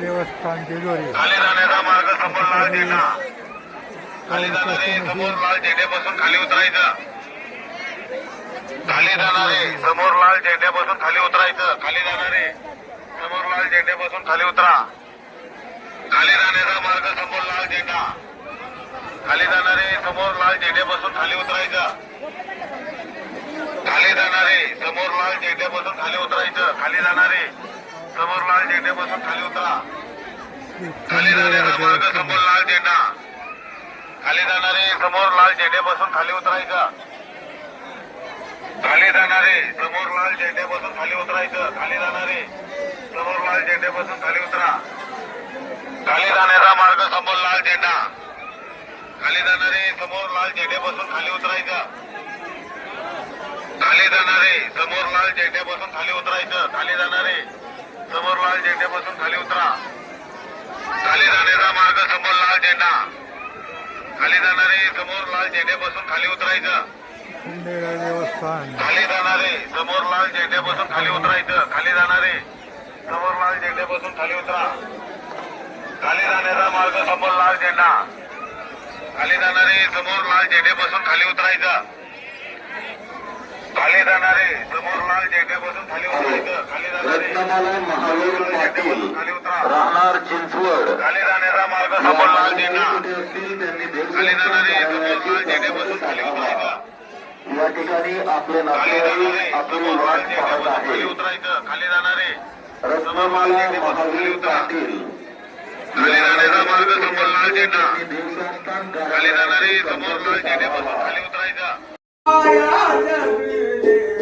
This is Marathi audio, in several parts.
देवस्थान जेजोरी मार्ग समोर झेंडा खाली जाणारे समोर लाल झेंड्यापासून खाली उतरायचं. खाली जाणारे समोर लाल झेंड्यापासून खाली उतरायचं. खाली जाणारे समोर लाल झेंड्यापासून खाली उतरा. खाली जाण्याचा मार्ग समोर लाल झेंडा. खाली जाणारे समोर लाल झेंड्यापासून खाली उतरायचं. खाली जाणारे समोर लाल झेंड्यापासून खाली उतरायचं. खाली जाणारे समोर लाल झेंड्यापासून खाली उतरा. खाली जाण्याचा मार्ग समोर लाल झेंडा. खाली जाणारे समोर लाल झेंड्यापासून खाली उतरायचं. खाली जाणारे समोर लाल झेंड्यापासून खाली उतरायचं. खाली जाणारे समोर लाल झेंड्यापासून खाली उतरा. खाली जाण्याचा मार्ग समोर लाल झेंडा. खाली जाणारे समोर लाल झेंड्यापासून खाली उतरायचं. खाली जाणारे समोर लाल झेंड्यापासून खाली उतरायचं. खाली जाणारे समोर लाल झेंड्यापासून खाली उतरा. खाली जाण्याचा मार्ग समोर लाल झेंडा. खाली जाणारे समोर लाल झेंड्यापासून खाली उतरायचं. खाली जाणारे समोर लाल झेंड्यापासून खाली उतरायचं. खाली जाणारे समोर लाल झेंड्यापासून खाली उतरा. खाली जाण्याचा मार्ग समोर लाल झेंडा. खाली जाणारे समोर लाल झेंड्यापासून खाली उतरायचं. खाली जाणारे समोर लाल झेंड्यापासून खाली उतरायचं खाली जाणारे. रत्नमाला महावीर पाटील. खाली उतरा. राहणार चिंचवड. खाली जाण्याचा मार्ग समोर लाल झेंडा. कुठे असतील त्यांनी खाली जाणारे समोर देवस्थान लाल झेंड्यापासून खाली उतरायचं या ठिकाणी आपले नातेवाईक आपली वाट पाहत खाली आहे उतरायचं खाली जाणारे. रत्नमाला महावीर पाटील. खाली जाण्याचा मार्ग समोर लाल झेंडा. त्यांनी देवस्थान खाली जाणारे समोर लाल झेंड्यापासून खाली उतरायचं असतो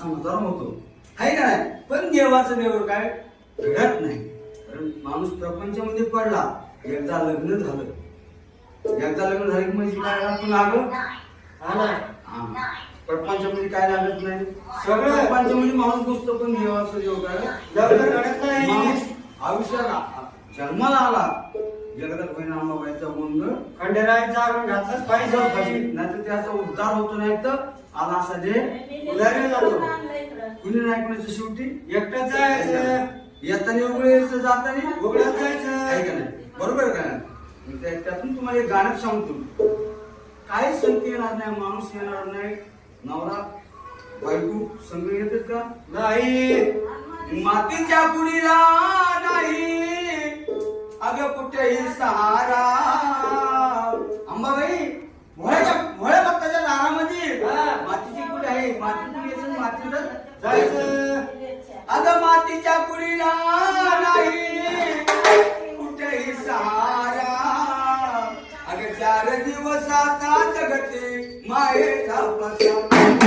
असा मुद्राम होतो. आहे का नाही? पण देवाचं देवर काय? घडत नाही. कारण माणूस प्रपंचामध्ये पडला. एकदा लग्न झालं. एकदा लग्न झालं की म्हणजे काय लागतो लागलं? हा. प्रपंचामध्ये काय लागत नाही? सगळं. प्रपंचामध्ये माणूस बसतो पण देवाचं देव काय? घडत नाही. माणूस आयुष्याला जन्माला आला. जगदात परिणाम व्हायचा गोंधळ खंडेराय जागरण घातलंच पाहिजे नाहीतर त्याचा उद्धार होतो नाही तर आला असा जे उधारी जातो कुणी नाही कोणाच्या शेवटी? एकटं जायचं. येताना उघडे यायचं जाताना उघडत आहे जायचं. का नाही बरोबर आहे का नाही? त्यातून तुम्हाला एक गाणं सांगतो. काही संत येणार नाही माणूस येणार नाही. नवरा बायको संग येतात का? नाही. मातीच्या कुडीला नाही. अगं कुठेही सहारा. अंबाबाई भोळ्याच्या भोळ्या हा. मातीची कुडी आहे? माती कुडी यायचं मातीचं जायचं. अगं मातीच्या कुडीला नाही. कुठेही सहारा. अगं चार दिवसाचा जगते मायेचा प्रसाद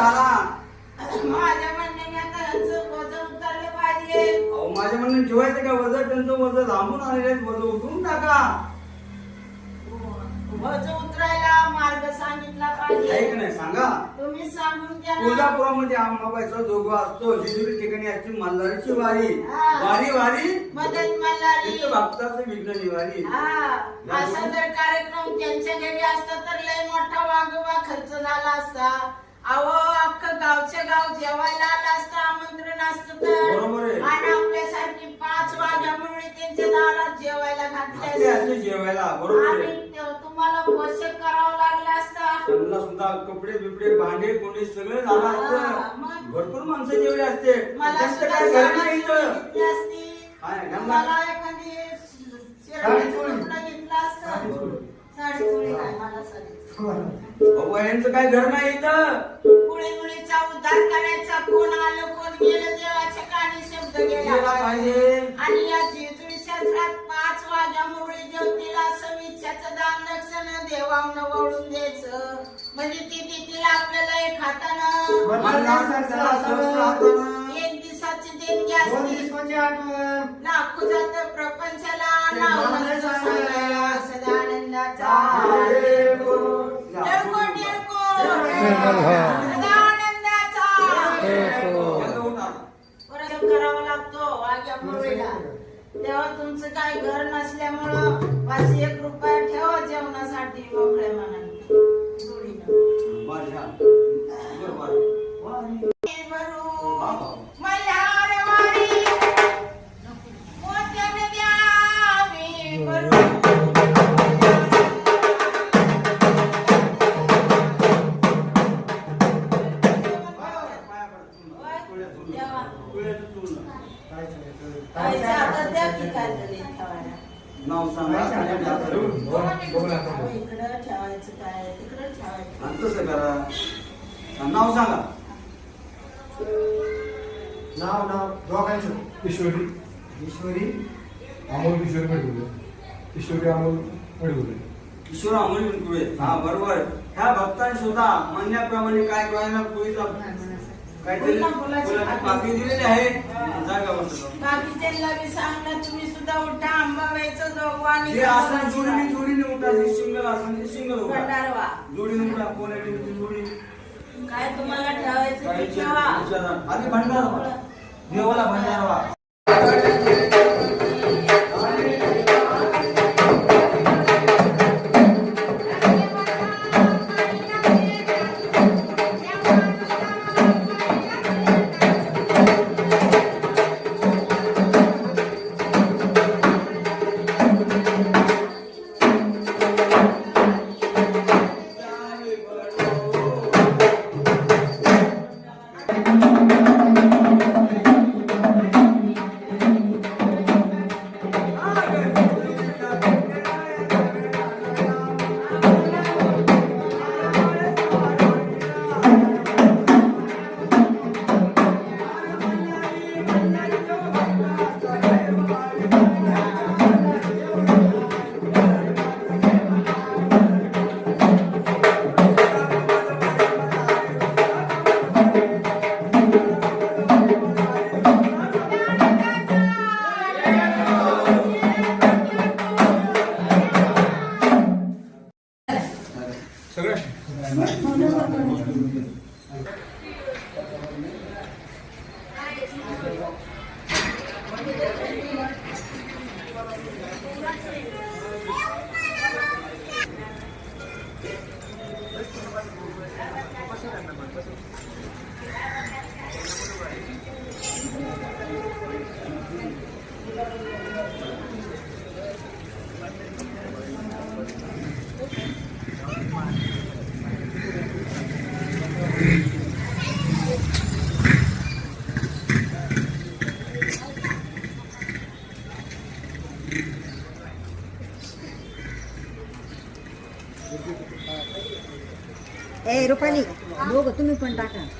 झाला. माझ्या म्हणण्याने आता यांचं वजन उतरलं पाहिजे. अहो माझ्या म्हणणं ठेवायचं का वजन त्यांचं वजन लांबून आलेले वजन उतरून टाका. वजन उतरायला मार्ग सांगितला पाहिजे. नाही? सांगा. तुम्ही सांगून द्या ना. आंबाबाईचा जोगवा असतो. जिजुरी ठिकाणी असते मल्हारीची वारी. हा. वारी वारी? मदत मल्हारी. तिथं भक्ताचं विघ्न निवारी. हा. असा जर कार्यक्रम त्यांच्या घरी असता तर लय मोठा वागोबा खर्च झाला असता. अहो अख्खं गावच्या गाव जेवायला आलं असतं आमंत्रण असतं बरोबर आहे. तर आणि आपल्यासारखी पाच वाघ्यामुळे त्यांच्या दारात जेवायला घातले असते. जेवायला बरोबर आणि ते- तुम्हाला पोषक करावं लागलं असतं. त्यांना सुद्धा कपडे बिपडे भांडे कोंडे सगळं झालं हा, असतं. मग? भरपूर माणसं जेवढे असते. मला त्यांचं सुद्धा काय घर साडी नाही चोळी इथं. घेतली असती. काय, मला एखादी शेरडीचं कपडं घेतलं असतं. साडी चोळी. नाही मला साडी अहो, यांचं काय घर नाही इथं? मुळे मुलीचा उद्धार करायचा कोण आलं कोण गेलं देवाच्या कानी शब्द गेला. पाहिजे. आणि या जेजुरी शास्त्रात पाच वाघ्यामुळे देवतेला समीक्षाचं दान दक्षिण देवावनं वळून द्यायचं. म्हणजे ती देतील आपल्याला एक हातानं दिवसाची देणगी दोन असते दिवसाची आठवण. लाखो जात प्रपंचाला नसतं सगळ्या सदानंदाचा हरे टिळको टिळको. मल्हार. सदानंदाचा. याचं उठा. परत करावा लागतो वाघ्या मुरळीला तेव्हा तुमचं काही घर नसल्यामुळं पाच एक रुपया ठेवा जेवणासाठी मोकळ्या मनाने. जोडीनं. सांगा आणि तसं करा नाव सांगा. नाव नाव दोघांचं. ईश्वरी ईश्वरी अमोल किशोर मेडगुले ईश्वरी अमोल मेडगुले किशोर अमोल विणकुळे हा बरोबर. ह्या भक्तांनी सुद्धा म्हणण्याप्रमाणे काय करायला पोळीचा काहीतरी. पाकळी दिलेली आहे जागा बाकीच्यांना बी सांगणार तुम्ही सुद्धा उठा आंबाबाईचं जोगवा आणि जे आसन जोडीने जोडीने उठा जे सिंगल आसन ते सिंगल उठा. भंडारवा. जोडीने उठा कोण आहे ती जोडी? काय तुम्हाला ठेवायचं ते ठेवा. आधी भंडारा देवाला भंडारवा. Hey, Rupali, ah. logo, tú me contactas.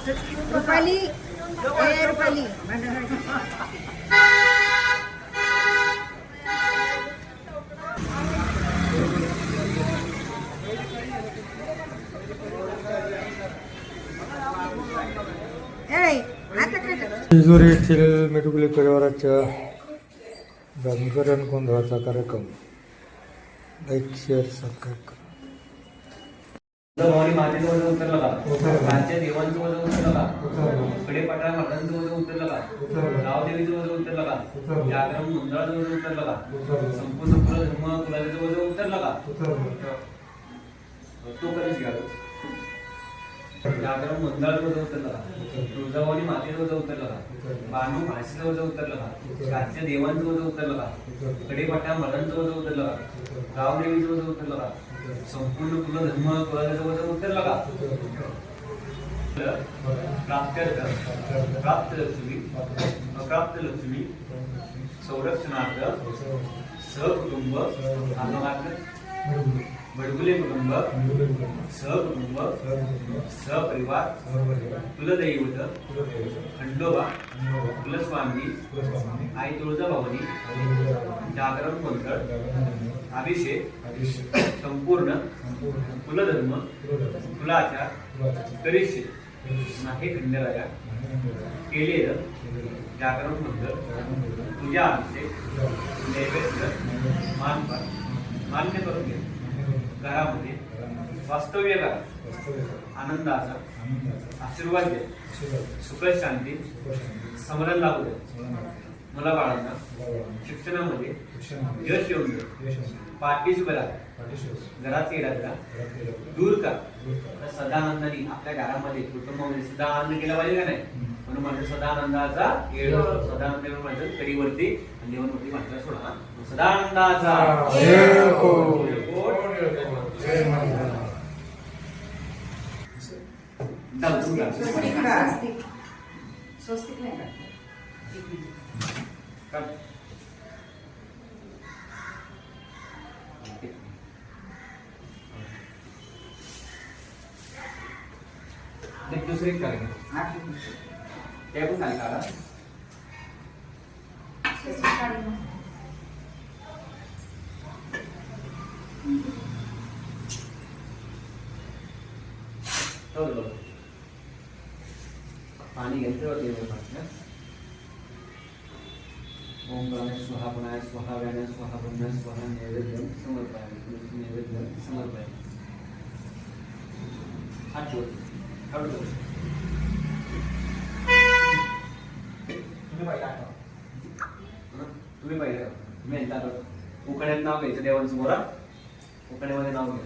Rupali. ए रुपाली. ए येथील मेटुकुले परिवाराच्या गांधीकरण गोंधळाचा कार्यक्रम. लाईक शेअर सबस्क्राईब करा. भवानी मातेचं वजन उतरलं का. कालच्या देवांचं वजन उतरलं का. कडे पठार मातांचं वजन उतरलं का. गावदेवीचं वजन उतरलं का. जागरण मंडळाचं वजन उतरलं का. संपूर्ण धर्म कुलाचं वजन उतरलं का. तो कधीच घ्या जागरण मंडळाचं वजन उतरलं का तुळजाभवानी मातेचं वजन उतरलं. बानू भाषेचं वजन उतरलं. कालच्या देवांचं वजन उतरलं का उतरलं. कडे पठार मठांचं वजन उतरलं. गावदेवीचं वजन उतरलं. संपूर्ण कुल धर्म कुलाचं वजन उतरलं का. प्राप्त्यर्थ प्राप्त लक्ष्मी. अप्राप्त लक्ष्मी. संरक्षणार्थ सहकुटुंब. आत्ममार्ग. बडगुले कुटुंब सहकुटुंब सहपरिवार कुलदैवत खंडोबा कुलस्वामी आई तुळजाभवानी जागरण गोंधळ अभिषेक संपूर्ण कुलधर्म कुलाचार करिष्ये नाही खंडेराया केलेलं जागरण मंडळ पूजा अभिषेक नैवेद्य मानपान मान्य करून घे घरामध्ये. वास्तव्य करा आनंदाचा आशीर्वाद द्या. सुख शांती. समरण लागू द्या. मला बाळांना शिक्षणामध्ये यश येऊन द्या. पाठीशी बरा घरात येणार दूर का तर सदानंदाने आपल्या घरामध्ये कुटुंबामध्ये सदा आनंद केला पाहिजे का नाही? म्हणून माझ्या सदानंदाचा येळ सदानंद माझ्या कडीवरती आणि देवांवरती माझ्या सोडा. सदानंदाचा. स्वस्तिक स्वस्तिक नाही का कर. एक दुसरी कर ते पण खाली काढा पाणी घेतलं ते ओम प्राणाय स्वाहा प्राणाय स्वाहा व्यानाय स्वाहा ब्रह्माय स्वाहा नैवेद्यम समर्पयामि. नैवेद्यम समर्पयामि. हात जोड. तुम्ही पाहिलं आठवा तुम्ही पाहिलं तुम्ही यांच्या हातात उकड्यात नाव घ्यायचं देवांसमोर उकड्यामध्ये नाव घ्या.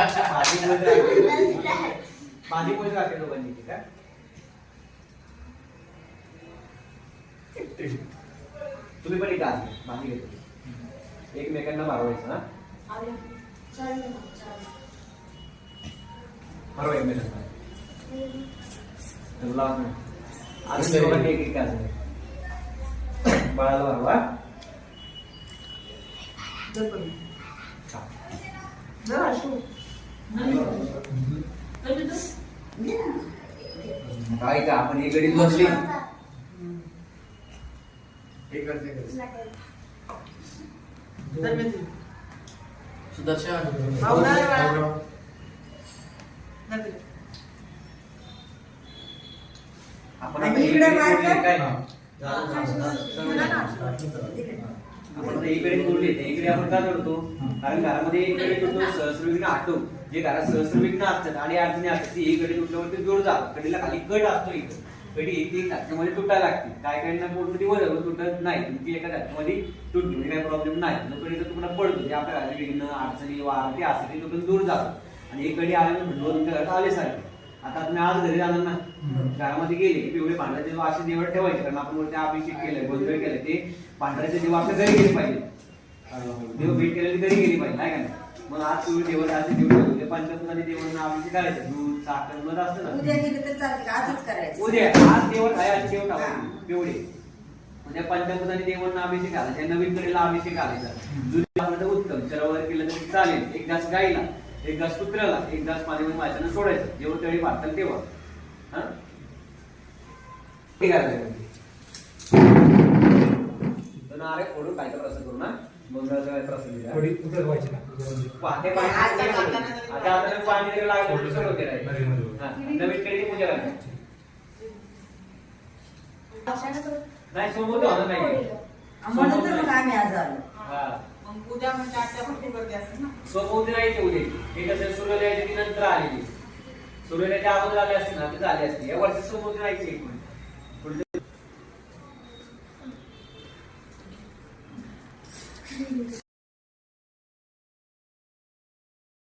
माझी पोच राखते माझी ती का तुम्ही पण एक आज माझी घेतो. एकमेकांना मारवायचं ना मारवा एकमेकांना. तुला आज दोघांनी एक एक आज बाळाला मारवा. काय का आपण एक गडी बसली आपण इकडे? काय हा. आपण एक गडी आपण का तोडतो कारण घरामध्ये एक गडी तोडतो सहस्रविघ्न आटो जे घरात सहस्रविघ्न असतात आणि अडचणी असतात ती एक गडी तुटल्यावरती जोड जात कडीला खाली कट असतो इथं. कडी एक एक धक्क्यामध्ये तुटायला लागते. काय काहींना पोटमध्ये वर तुटत नाही. ती एका धक्क्यामध्ये तुटली म्हणजे काही प्रॉब्लेम नाही. जो जर तुम्हाला पडतो ते आपल्या घरात विघ्न अडचणी वार ते असते ते तुटून दूर जातो. आणि एक कडी आल्यानंतर म्हणलो तुमच्या घरात आले सारखे. आता तुम्ही आज घरी जाणार ना. घरामध्ये गेले की पिवळे पांढऱ्याचे दिवा असे देवळ ठेवायचे कारण आपण वरती अभिषेक केलंय गोंधळ केलं ते पांढऱ्याचे दिवा आपल्या घरी गेले पाहिजे. देव भेट केलेली घरी गेली पाहिजे नाही का? मग आज पिवळे देव राहते देव ठेवतो ते पंचपुराने देवांना अभिषेक करायचं दूध साखर असतं ना. उद्या तर चालते आजच करायचं. उद्या. आज देवळ आहे आज टाकायचे पिवळे म्हणजे पंचभूताने देवांना अभिषेक घालायचा नवीन कडेला अभिषेक घालायचा दूध आपलं तर उत्तम. चरवर केलं तरी चालेल. एक घास गाईला एक घास कुत्र्याला एक घास माझ्या माझ्यानं सोडायचं. जेव्हा तळी वाटतं तेव्हा. हा? ठीक आहे तर नारे फोडून काय तर असं करू ना. थोडी उतर व्हायची ना. नाही समोर नाही. म्हणून तर मग आम्ही आज आलो. हा. मग उद्या म्हणजे आजच्या भरपूर गर्दी असेल ना. हे कसं सूर्योदयाच्या नंतर आलेली. सूर्योदयाच्या अगोदर आले असते ना ते झाले असते या वर्षी राहायचे एक Jesus.